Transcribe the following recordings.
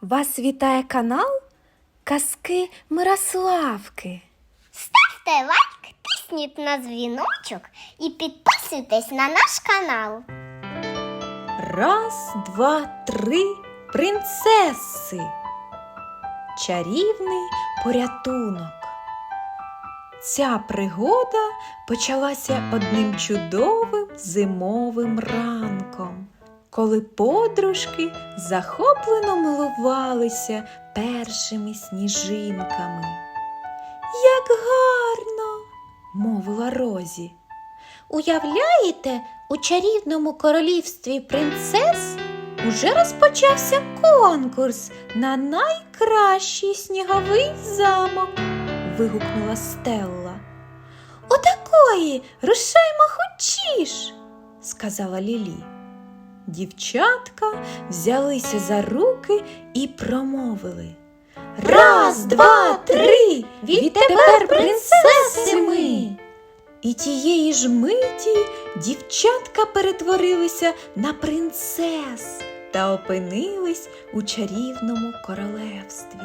Вас вітає канал Казки Мирославки. Ставте лайк, тисніть на дзвіночок і підписуйтесь на наш канал. Раз, два, три принцеси. Чарівний порятунок. Ця пригода почалася одним чудовим зимовим ранком, коли подружки захоплено милувалися першими сніжинками. Як гарно, мовила Розі. Уявляєте, у чарівному королівстві принцес уже розпочався конкурс на найкращий сніговий замок. вигукнула Стелла. Отакої, рушаймо хочіш, сказала Лілі. Дівчатка взялися за руки і промовили. Раз, два, три, відтепер принцеси ми. І тієї ж миті дівчатка перетворилися на принцес та опинились у чарівному королевстві.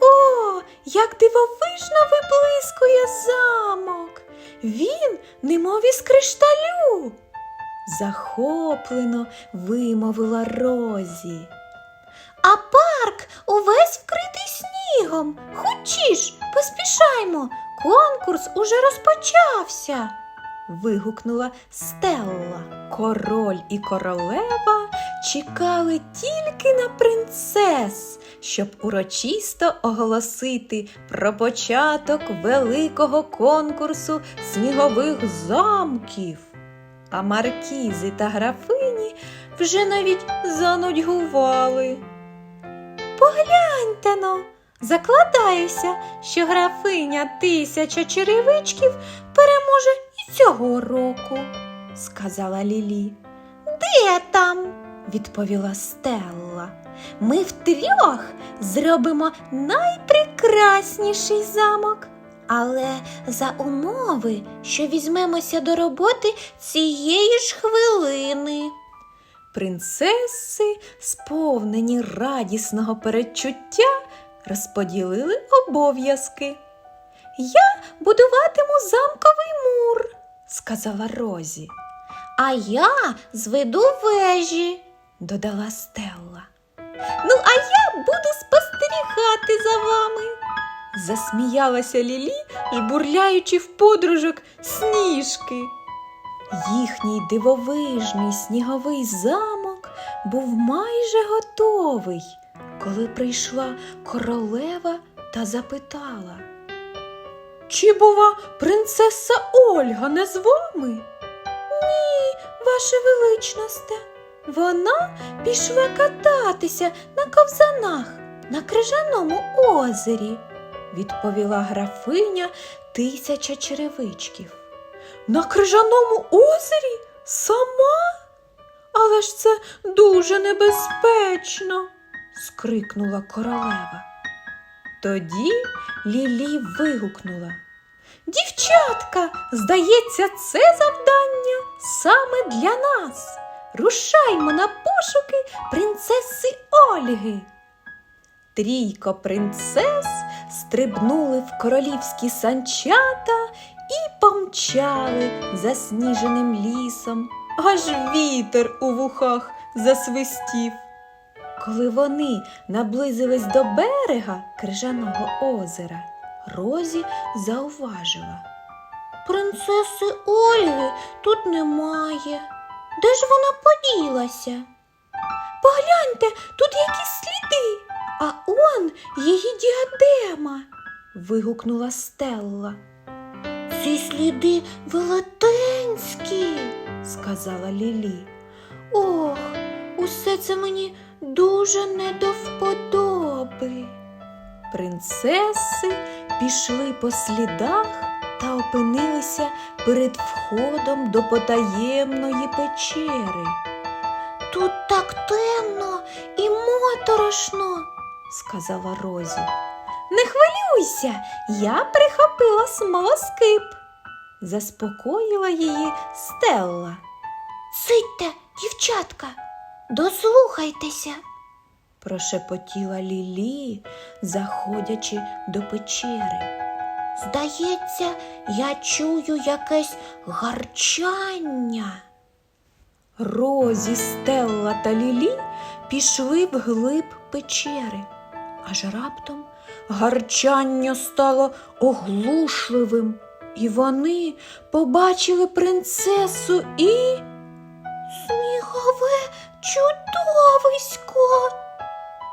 О, як дивовижно виблискує замок! Він немов із кришталю. Захоплено вимовила Розі. А парк увесь вкритий снігом. Хочеш, поспішаймо, конкурс уже розпочався. вигукнула Стелла. Король і королева чекали тільки на принцес, щоб урочисто оголосити про початок великого конкурсу снігових замків. А маркізи та графині вже навіть занудьгували. Погляньте но, закладаюся, що графиня тисяча черевичків переможе і цього року, сказала Лілі. Де там? відповіла Стелла. Ми втрьох зробимо найпрекрасніший замок. Але за умови, що візьмемося до роботи цієї ж хвилини. Принцеси, сповнені радісного передчуття, розподілили обов'язки. Я будуватиму замковий мур, сказала Розі. А я зведу вежі, додала Стелла. Ну, а я буду спостерігати за вами. Засміялася Лілі, жбурляючи в подружок сніжки. Їхній дивовижний сніговий замок був майже готовий, коли прийшла королева та запитала. Чи, бува, принцеса Ольга не з вами? Ні, ваше величносте. Вона пішла кататися на ковзанах на крижаному озері, відповіла графиня тисяча черевичків. На крижаному озері? Сама? Але ж це дуже небезпечно, скрикнула королева. Тоді Лілі вигукнула. Дівчатка, здається, це завдання саме для нас. Рушаймо на пошуки принцеси Ольги. Трійко принцес стрибнули в королівські санчата і помчали засніженим лісом, аж вітер у вухах засвистів. Коли вони наблизились до берега крижаного озера, Розі зауважила. Принцеси Ольги тут немає. Де ж вона поділася? Погляньте, тут якісь сліди, а он її діадема. вигукнула Стелла. Ці сліди велетенські, сказала Лілі. Ох, усе це мені дуже не до вподоби. Принцеси пішли по слідах та опинилися перед входом до потаємної печери. Тут так темно і моторошно, сказала Розі. Не хвилюйся, я прихопила смолоскип, заспокоїла її Стелла. Сидьте, дівчатка, дослухайтеся. прошепотіла Лілі, заходячи до печери. Здається, я чую якесь гарчання. Розі, Стелла та Лілі пішли вглиб печери, аж раптом гарчання стало оглушливим, і вони побачили принцесу і снігове чудовисько,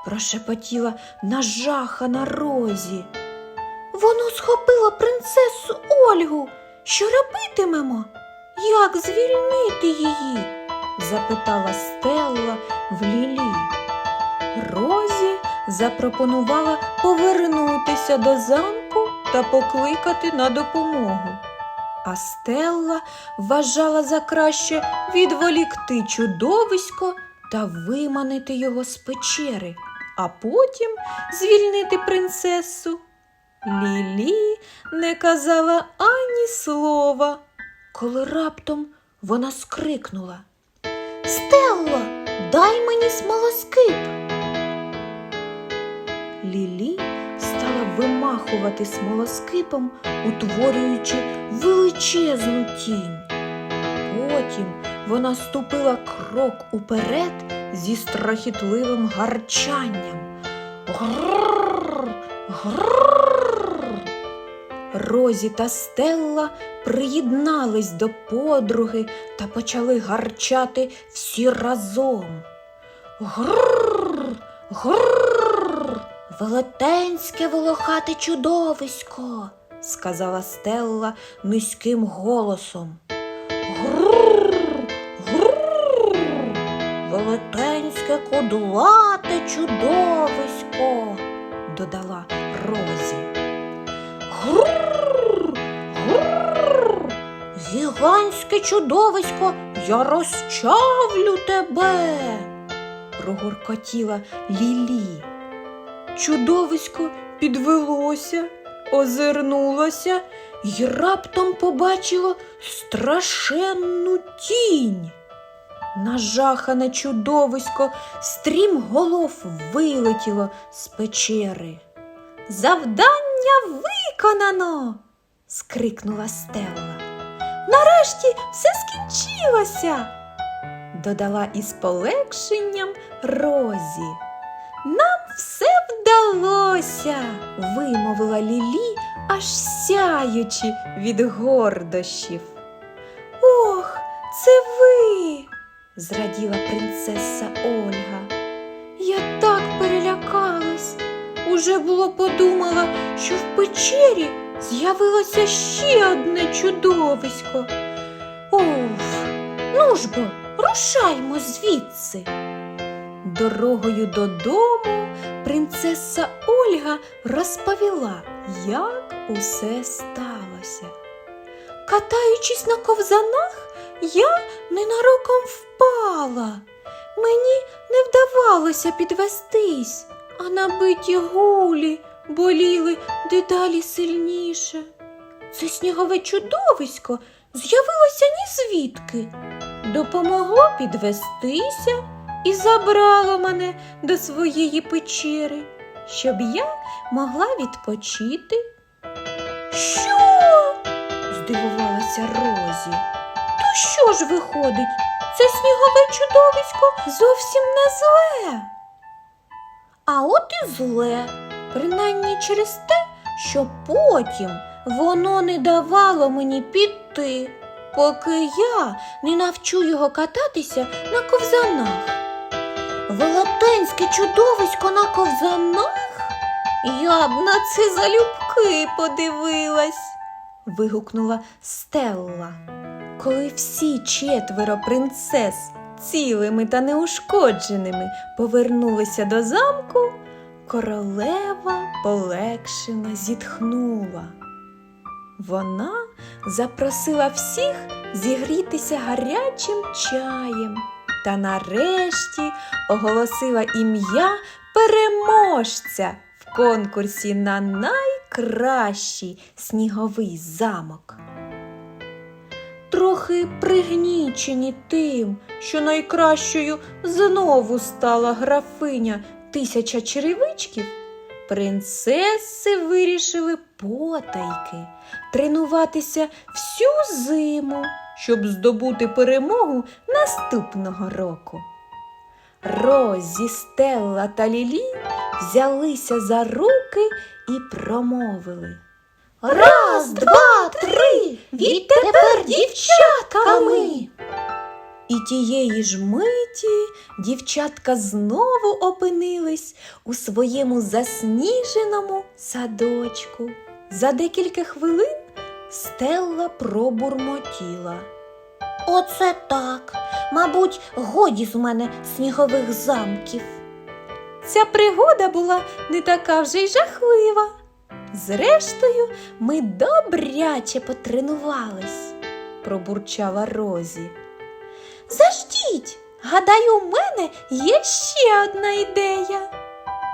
прошепотіла нажахана Розі. Воно схопило принцесу Ольгу. Що робитимемо? Як звільнити її? запитала Стелла в Лілі. Розі запропонувала повернутися до замку та покликати на допомогу. А Стелла вважала за краще відволікти чудовисько та виманити його з печери, а потім звільнити принцесу. Лілі не казала ані слова, коли раптом вона скрикнула. Стелло, дай мені смолоскип. Лілі стала вимахувати смолоскипом, утворюючи величезну тінь. Потім вона ступила крок уперед зі страхітливим гарчанням. Грррр, грррр. Розі та Стелла приєднались до подруги та почали гарчати всі разом. Грррр, грррр, велетенське волохате чудовисько, сказала Стелла низьким голосом. Грррр, грррр, велетенське кудлате чудовисько, додала Розі. Грррр, грррр, гігантське чудовисько, я розчавлю тебе, прогуркотіла Лілі. Чудовисько підвелося, озирнулося і раптом побачило страшенну тінь. Нажахане чудовисько стрімголов вилетіло з печери. Завдання виконано. скрикнула Стелла. Нарешті все скінчилося, додала із полегшенням Розі. Нам все вдалося, вимовила Лілі, аж сяючи від гордощів. Ох, це ви, зраділа принцеса Ольга. Я так перелякалась. Уже було подумала, що в печері з'явилося ще одне чудовисько. Уф, ну ж бо, рушаймо звідси. Дорогою додому принцеса Ольга розповіла, як усе сталося. Катаючись на ковзанах, я ненароком впала. Мені не вдавалося підвестись, а набиті гулі боліли дедалі сильніше. Це снігове чудовисько з'явилося ні звідки, допомогло підвестися і забрало мене до своєї печери, щоб я могла відпочити. Що? здивувалася Розі. То що ж виходить? Це снігове чудовисько зовсім не зле. А от і зле, принаймні через те, що потім воно не давало мені піти, поки я не навчу його кататися на ковзанах. Велетенське чудовисько на ковзанах? Я б на це залюбки подивилась, вигукнула Стелла. Коли всі четверо принцес цілими та неушкодженими повернулися до замку, королева полегшено зітхнула. Вона запросила всіх зігрітися гарячим чаєм та нарешті оголосила ім'я переможця в конкурсі на найкращий сніговий замок. Трохи пригнічені тим, що найкращою знову стала графиня тисяча черевичків, принцеси вирішили потайки тренуватися всю зиму, щоб здобути перемогу наступного року. Розі, Стелла та Лілі взялися за руки і промовили. Раз, два, три, відтепер дівчатками. І тієї ж миті дівчатка знову опинились у своєму засніженому садочку. За декілька хвилин Стелла пробурмотіла. Оце так. Мабуть, годі з мене снігових замків. Ця пригода була не така вже й жахлива. Зрештою, ми добряче потренувались, пробурчала Розі. Заждіть, гадаю, у мене є ще одна ідея.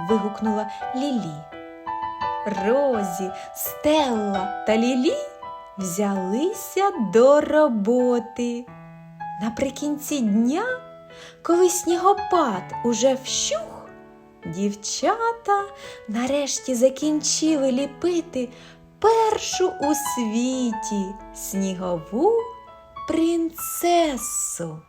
вигукнула Лілі. Розі, Стелла та Лілі взялися до роботи. Наприкінці дня, коли снігопад уже вщух, дівчата нарешті закінчили ліпити першу у світі снігову принцесу.